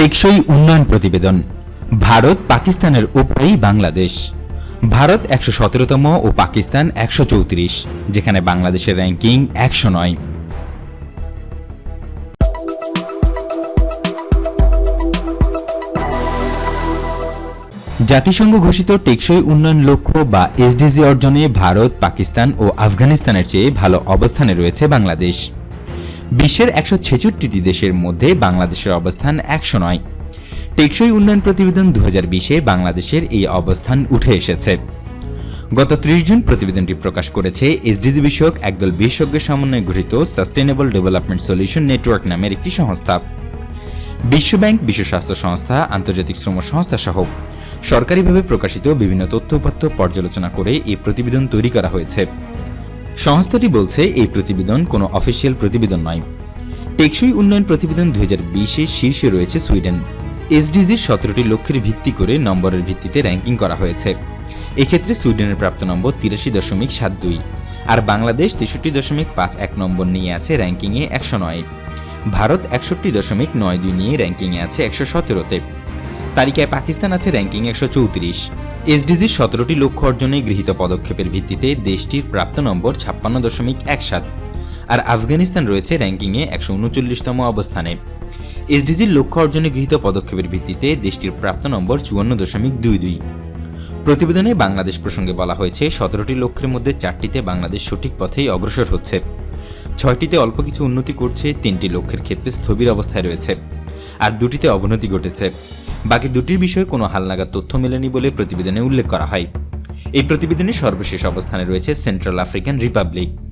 টেকসই উন্নয়ন প্রতিবেদন। ভারত পাকিস্তানের উপরেই বাংলাদেশ। ভারত একশো সতেরোতম ও পাকিস্তান একশো চৌত্রিশ, যেখানে বাংলাদেশের র্যাঙ্কিং একশো নয়। জাতিসংঘ ঘোষিত টেকসই উন্নয়ন লক্ষ্য বা এসডিজি অর্জনে ভারত, পাকিস্তান ও আফগানিস্তানের চেয়ে ভালো অবস্থানে রয়েছে বাংলাদেশ। বিশ্বের একশো ছেষট্টিটি দেশের মধ্যে বাংলাদেশের অবস্থান একশো নয়। টেকসই উন্নয়ন প্রতিবেদন দু বিশে বাংলাদেশের এই অবস্থান উঠে এসেছে। গত ত্রিশ জুন প্রতিবেদনটি প্রকাশ করেছে এসডিজি বিষয়ক একদল বিশেষজ্ঞের সমন্বয়ে গঠিত সাস্টেনেবল ডেভেলপমেন্ট সলিউশন নেটওয়ার্ক নামের একটি সংস্থা। বিশ্বব্যাংক, বিশ্ব স্বাস্থ্য সংস্থা, আন্তর্জাতিক শ্রম সংস্থা সহ সরকারিভাবে প্রকাশিত বিভিন্ন তথ্যপাত্য পর্যালোচনা করে এই প্রতিবেদন তৈরি করা হয়েছে। সংস্থাটি বলছে, এই প্রতিবেদন কোনো অফিসিয়াল প্রতিবেদন নয়। টেকসই উন্নয়ন প্রতিবেদন দুই হাজার বিশে শীর্ষে রয়েছে সুইডেন। এসডিজির সতেরোটি লক্ষ্যের ভিত্তি করে নম্বরের ভিত্তিতে র্যাঙ্কিং করা হয়েছে। এক্ষেত্রে সুইডেনের প্রাপ্ত নম্বর তিরাশি দশমিক সাত দুই, আর বাংলাদেশ তেষট্টি দশমিক পাঁচ এক নম্বর নিয়ে আছে র্যাঙ্কিংয়ে একশো নয়। ভারত একষট্টি দশমিক নয় দুই নিয়ে র্যাঙ্কিংয়ে আছে একশো সতেরোতে। তালিকায় পাকিস্তান আছে র্যাঙ্কিং একশো চৌত্রিশ। এসডিজির সতেরোটি লক্ষ্য অর্জনে গৃহীত পদক্ষেপের ভিত্তিতে দেশটির প্রাপ্ত নম্বর ছাপ্পান্ন দশমিক এক সাত। আর আফগানিস্তান রয়েছে র্যাঙ্কিংয়ে একশো উনচল্লিশতম অবস্থানে। এসডিজির লক্ষ্য অর্জনে গৃহীত পদক্ষেপের ভিত্তিতে দেশটির প্রাপ্ত নম্বর চুয়ান্ন দশমিক দুই দুই। প্রতিবেদনে বাংলাদেশ প্রসঙ্গে বলা হয়েছে, সতেরোটি লক্ষ্যের মধ্যে চারটিতে বাংলাদেশ সঠিক পথেই অগ্রসর হচ্ছে। ছয়টিতে অল্প কিছু উন্নতি করছে, তিনটি লক্ষ্যের ক্ষেত্রে স্থবির অবস্থায় রয়েছে। আর দুটিতে অবনতি ঘটেছে। বাকি দুটির বিষয়ে কোনো হালনাগাদ তথ্য মেলেনি বলে প্রতিবেদনে উল্লেখ করা হয়। এই প্রতিবেদনের সর্বশেষ অবস্থানে রয়েছে সেন্ট্রাল আফ্রিকান রিপাবলিক।